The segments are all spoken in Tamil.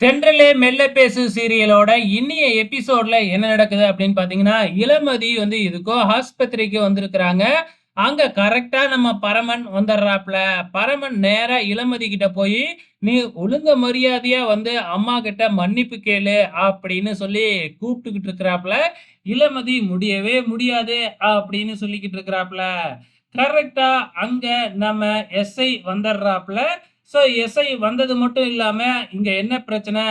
தென்றலே மெல்ல பேசு சீரியலோட இன்னிய எபிசோட்ல என்ன நடக்குது அப்படின்னு பாத்தீங்கன்னா இளமதி வந்து இதுக்கோ ஆஸ்பத்திரிக்கு வந்திருக்கிறாங்க. அங்க கரெக்டா நம்ம பரமன் வந்துடுறாப்ல பரமன் நேரா இளமதி கிட்ட போய் நீ ஒழுங்க மரியாதையா வந்து அம்மா கிட்ட மன்னிப்பு கேளு அப்படின்னு சொல்லி கூப்பிட்டுக்கிட்டு இருக்கிறாப்ல இளமதி முடியவே முடியாது அப்படின்னு சொல்லிக்கிட்டு இருக்கிறாப்ல கரெக்டா அங்க நம்ம எஸ்ஐ வந்துடுறாப்ல ஸோ எஸ்ஐ வந்தது மட்டும் இல்லாமல் இங்கே என்ன பிரச்சனை?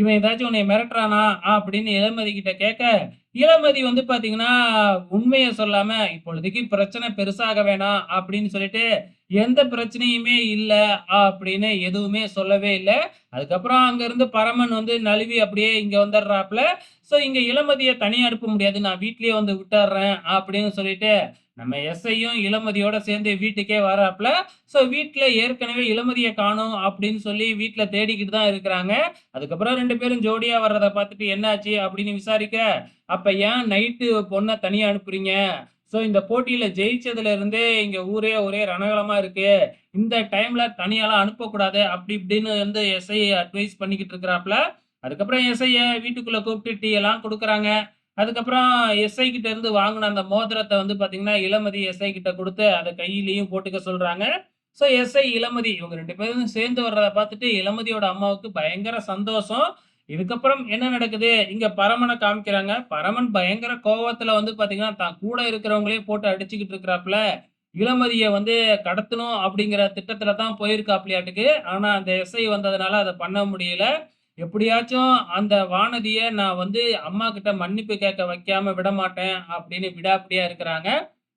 இவன் ஏதாச்சும் உன்னை மிரட்டுறானா? அப்படின்னு இளமதி கிட்ட கேட்க இளமதி வந்து பார்த்தீங்கன்னா உண்மையை சொல்லாமல் இப்பொழுதைக்கு பிரச்சனை பெருசாக வேணாம் அப்படின்னு சொல்லிட்டு எந்த பிரச்சனையுமே இல்லை அப்படின்னு எதுவுமே சொல்லவே இல்லை. அதுக்கப்புறம் அங்கேருந்து பரமன் வந்து நழுவி அப்படியே இங்கே வந்துடுறாப்புல. ஸோ இங்கே இளமதியை தனியாக அனுப்ப முடியாது. நான் வீட்லேயே வந்து விட்டுறேன் அப்படின்னு சொல்லிட்டு நம்ம எஸ்ஐயும் இளமதியோட சேர்ந்து வீட்டுக்கே வராப்புல ஸோ வீட்டில் ஏற்கனவே இளமதியை காணும் அப்படின்னு சொல்லி வீட்டில் தேடிக்கிட்டு தான் இருக்கிறாங்க. அதுக்கப்புறம் ரெண்டு பேரும் ஜோடியாக வர்றதை பார்த்துட்டு என்னாச்சு அப்படின்னு விசாரிக்க அப்போ ஏன் நைட்டு பொண்ணை தனியாக அனுப்புறீங்க? ஸோ இந்த போட்டியில் ஜெயிச்சதுல இருந்தே ஊரே ஒரே ரணகலமாக இருக்கு. இந்த டைம்ல தனியாலாம் அனுப்பக்கூடாது அப்படி இப்படின்னு வந்து எஸ்ஐ அட்வைஸ் பண்ணிக்கிட்டு இருக்கிறாப்புல. அதுக்கப்புறம் எஸ்ஐயை வீட்டுக்குள்ளே கூப்பிட்டு டீ எல்லாம் கொடுக்குறாங்க. அதுக்கப்புறம் எஸ்ஐ கிட்ட இருந்து வாங்கின அந்த மோதிரத்தை வந்து பாத்தீங்கன்னா இளமதி எஸ்ஐ கிட்ட கொடுத்து அதை கையிலையும் போட்டுக்க சொல்றாங்க. ஸோ எஸ்ஐ இளமதி இவங்க ரெண்டு பேரும் சேர்ந்து வர்றதை பார்த்துட்டு இளமதியோட அம்மாவுக்கு பயங்கர சந்தோஷம். இதுக்கப்புறம் என்ன நடக்குது? இங்க பரமனை காமிக்கிறாங்க. பரமன் பயங்கர கோவத்துல வந்து பாத்தீங்கன்னா தான் கூட இருக்கிறவங்களே போட்டு அடிச்சுக்கிட்டு இருக்கிறாப்புல. இளமதியை வந்து கடத்தணும் அப்படிங்கிற திட்டத்துல தான் போயிருக்காப்லையாட்டுக்கு. ஆனா அந்த எஸ்ஐ வந்ததுனால அதை பண்ண முடியல. எப்படியாச்சும் அந்த வானதிய நான் வந்து அம்மா கிட்ட மன்னிப்பு கேட்க வைக்காம விட மாட்டேன் அப்படின்னு விடாப்பிடியா இருக்கிறாங்க.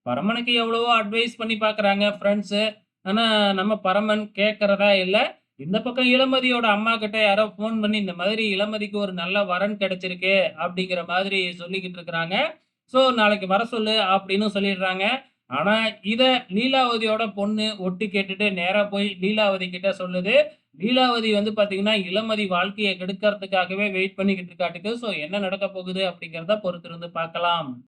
பரமனுக்கு எவ்வளவோ அட்வைஸ் பண்ணி பார்க்கறாங்க ஃப்ரெண்ட்ஸு ஆனா நம்ம பரமன் கேட்கறதா இல்லை. இந்த பக்கம் இளமதியோட அம்மா கிட்ட யாரோ ஃபோன் பண்ணி இந்த மாதிரி இளமதிக்கு ஒரு நல்ல வரன் கிடைச்சிருக்கு அப்படிங்கிற மாதிரி சொல்லிக்கிட்டு இருக்கிறாங்க. ஸோ நாளைக்கு வர சொல்லு அப்படின்னு சொல்லிடுறாங்க. ஆனா இத லீலாவதியோட பொண்ணு ஒட்டு கேட்டுட்டு நேரா போய் லீலாவதி கிட்ட சொல்லுது. லீலாவதி வந்து பாத்தீங்கன்னா இளமதி வாழ்க்கையை கெடுக்கறதுக்காகவே வெயிட் பண்ணிக்கிட்டு இருக்காட்டுக்கு. ஸோ என்ன நடக்க போகுது அப்படிங்கிறத பொறுத்திருந்து பார்க்கலாம்.